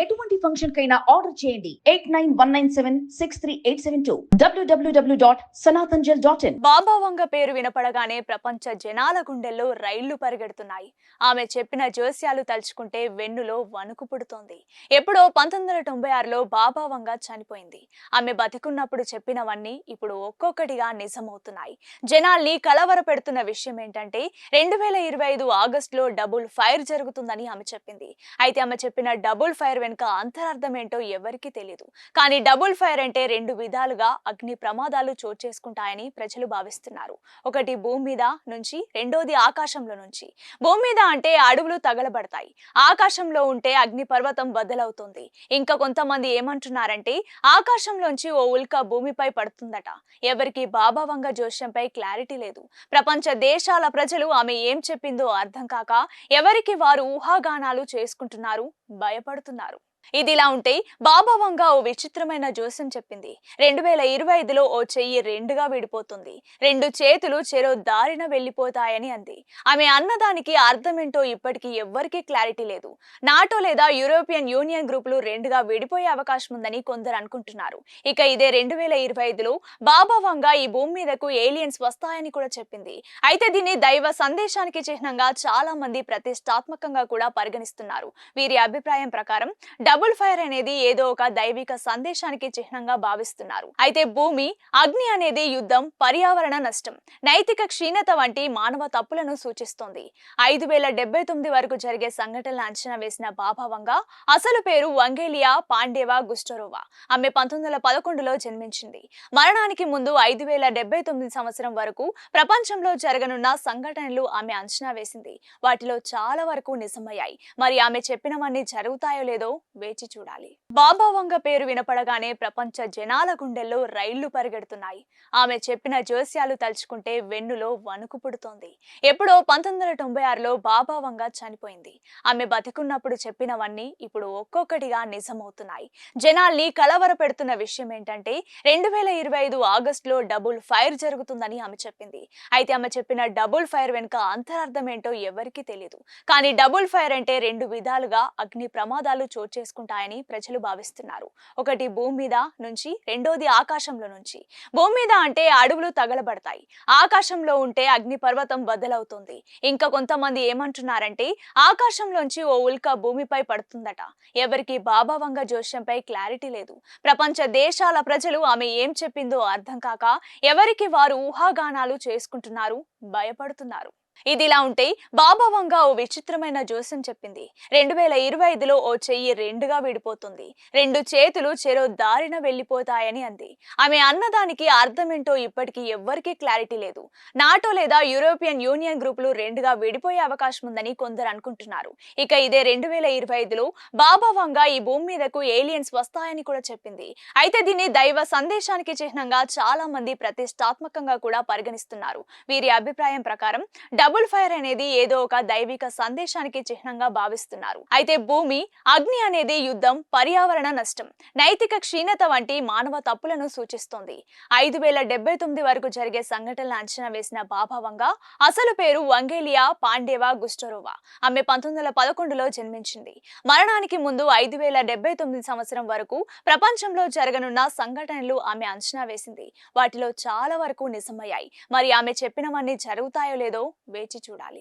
ఎటువంటి ఫంక్షన్ కైనా ఆర్డర్ చేయండి. Eight nine one nine seven six three eight seven two. WWW dot సనాతన్జల్ dot in బాబా వంగ పేరు వినపడగానే ప్రపంచ జనాల గుండెల్లో రైళ్ళు పరిగెడుతున్నాయి. ఆమె చెప్పిన జోస్యాలు తలుచుకుంటే వెన్నులో వణుకు పుడుతోంది. ఎప్పుడో పంతొమ్మిది వందల తొంభై ఆరులో బాబా వంగ చనిపోయింది. ఆమె బతికున్నప్పుడు చెప్పినవన్నీ ఇప్పుడు ఒక్కొక్కటిగా నిజమవుతున్నాయి. జనాల్ని కలవర పెడుతున్న విషయం ఏంటంటే రెండు వేల ఇరవై ఐదు ఆగస్టులో డబుల్ ఫైర్ జరుగుతుందని ఆమె చెప్పింది. అయితే ఆమె చెప్పిన డబుల్ ఫైర్ వెనుక అంతరార్థం ఏంటో ఎవరికీ తెలియదు కానీ డబుల్ ఫైర్ అంటే రెండు విధాలుగా అగ్ని ప్రమాదాలు చోటు చేసుకుంటాయని ప్రజలు భావిస్తున్నారు. ఒకటి భూమి మీద నుంచి రెండోది ఆకాశంలో నుంచి. భూమి మీద అంటే అడవులు తగలబడతాయి. ఆకాశంలో ఉంటే అగ్ని పర్వతం బద్దలవుతుంది ఇంకా కొంతమంది ఏమంటున్నారంటే ఆకాశంలోంచి ఓ ఉల్క భూమిపై పడుతుందట. ఎవరికి బాబావంగ జోష్యంపై క్లారిటీ లేదు. ప్రపంచ దేశాల ప్రజలు ఆమె ఏం చెప్పిందో అర్థం కాక ఎవరికి వారు ఊహాగానాలు చేసుకుంటున్నారు భయపడుతున్నారు. ఇదిలా ఉంటే బాబావంగా ఓ విచిత్రమైన జోస్యం చెప్పింది. రెండు వేల ఇరవై ఐదులో ఓ చెయ్యి రెండుగా విడిపోతుంది. రెండు చేతులు చెరో దారిన వెళ్ళిపోతాయని అంది. ఆమె అన్నదానికి అర్థమేంటో ఇప్పటికీ ఎవ్వరికీ క్లారిటీ లేదు. నాటో లేదా యూరోపియన్ యూనియన్ గ్రూపులు రెండుగా విడిపోయే అవకాశం ఉందని కొందరు అనుకుంటున్నారు. ఇక ఇదే రెండు వేల ఇరవై ఐదులో బాబావంగా ఈ భూమి మీదకు ఏలియన్స్ వస్తాయని కూడా చెప్పింది. అయితే దీన్ని దైవ సందేశానికి చిహ్నంగా చాలా మంది ప్రతిష్టాత్మకంగా కూడా పరిగణిస్తున్నారు. వీరి అభిప్రాయం ప్రకారం డబుల్ ఫైర్ అనేది ఏదో ఒక దైవిక సందేశానికి చిహ్నంగా భావిస్తున్నారు. అయితే భూమి అగ్ని అనేది యుద్ధం పర్యావరణ నష్టం నైతిక క్షీణత వంటి మానవ తప్పులను సూచిస్తుంది. ఐదు వేల డెబ్బై తొమ్మిది వరకు జరిగే సంఘటనలు అంచనా వేసిన బాభావంగా అసలు పేరు వంగేలియా పాండేవా గుస్టరోవా. ఆమె పంతొమ్మిది వందల పదకొండులో జన్మించింది. మరణానికి ముందు ఐదు వేల డెబ్బై తొమ్మిది సంవత్సరం వరకు ప్రపంచంలో జరగనున్న సంఘటనలు ఆమె అంచనా వేసింది. వాటిలో చాలా వరకు నిజమయ్యాయి. మరి ఆమె చెప్పినవన్నీ జరుగుతాయో లేదో వేచి చూడాలి. బాబా వంగ పేరు వినపడగానే ప్రపంచ జనాల గుండెల్లో రైళ్ళు పరిగెడుతున్నాయి. ఆమె చెప్పిన జోస్యాలు తలుచుకుంటే వెన్నులో వణుకు పుడుతోంది. ఎప్పుడో పంతొమ్మిది వందల తొంభై ఆరులో బాబా వంగ చనిపోయింది. ఆమె బతికున్నప్పుడు చెప్పినవన్నీ ఇప్పుడు ఒక్కొక్కటిగా నిజమవుతున్నాయి. జనాల్ని కలవర పెడుతున్న విషయం ఏంటంటే రెండు వేల ఇరవై ఐదు ఆగస్టులో డబుల్ ఫైర్ జరుగుతుందని ఆమె చెప్పింది. అయితే ఆమె చెప్పిన డబుల్ ఫైర్ వెనుక అంతరార్థం ఏంటో ఎవరికీ తెలియదు కానీ డబుల్ ఫైర్ అంటే రెండు విధాలుగా అగ్ని ప్రమాదాలు చోటు చేసుకుంటాయని ప్రజలు భావిస్తున్నారు. ఒకటి భూమి మీద నుంచి రెండోది ఆకాశంలో నుంచి. భూమి మీద అంటే అడవులు తగలబడతాయి. ఆకాశంలో ఉంటే అగ్నిపర్వతం బద్దలవుతుంది. ఇంకా కొంతమంది ఏమంటున్నారంటే ఆకాశంలోంచి ఓ ఉల్క భూమిపై పడుతుందట. ఎవరికి బాబా వంగ జోష్యంపై క్లారిటీ లేదు. ప్రపంచ దేశాల ప్రజలు ఆమె ఏం చెప్పిందో అర్థం కాక ఎవరికి వారు ఊహాగానాలు చేసుకుంటున్నారు భయపడుతున్నారు. ఇదిలా ఉంటే బాబా వంగ ఓ విచిత్రమైన జోస్యం చెప్పింది. రెండు వేల ఇరవై ఐదులో ఓ చెయ్యి రెండుగా విడిపోతుంది. రెండు చేతులు చెరో దారిన వెళ్ళిపోతాయని అంది. ఆమె అన్నదానికి అర్థమేంటో ఇప్పటికీ ఎవ్వరికీ క్లారిటీ లేదు. నాటో లేదా యూరోపియన్ యూనియన్ గ్రూపులు రెండుగా విడిపోయే అవకాశం ఉందని కొందరు అనుకుంటున్నారు. ఇక ఇదే రెండు వేల ఇరవై ఐదులో బాబా వంగ ఈ భూమి మీదకు ఏలియన్స్ వస్తాయని కూడా చెప్పింది. అయితే దీన్ని దైవ సందేశానికి చిహ్నంగా చాలా మంది ప్రతిష్టాత్మకంగా కూడా పరిగణిస్తున్నారు. వీరి అభిప్రాయం ప్రకారం డబుల్ ఫైర్ అనేది ఏదో ఒక దైవిక సందేశానికి చిహ్నంగా భావిస్తున్నారు. అయితే భూమి అగ్ని అనేది యుద్ధం పర్యావరణ నష్టం నైతిక క్షీణత వంటి మానవ తప్పులను సూచిస్తోంది. ఐదు వేల డెబ్బై తొమ్మిది వరకు జరిగే సంఘటనలు అంచనా వేసిన బాభావంగా అసలు పేరు వంగేలియా పాండేవా గుస్టరోవా. ఆమె పంతొమ్మిది వందల పదకొండులో జన్మించింది. మరణానికి ముందు ఐదు వేల డెబ్బై తొమ్మిది సంవత్సరం వరకు ప్రపంచంలో జరగనున్న సంఘటనలు ఆమె అంచనా వేసింది. వాటిలో చాలా వరకు నిజమయ్యాయి. మరి ఆమె చెప్పినవన్నీ జరుగుతాయో లేదో వేచి చూడాలి.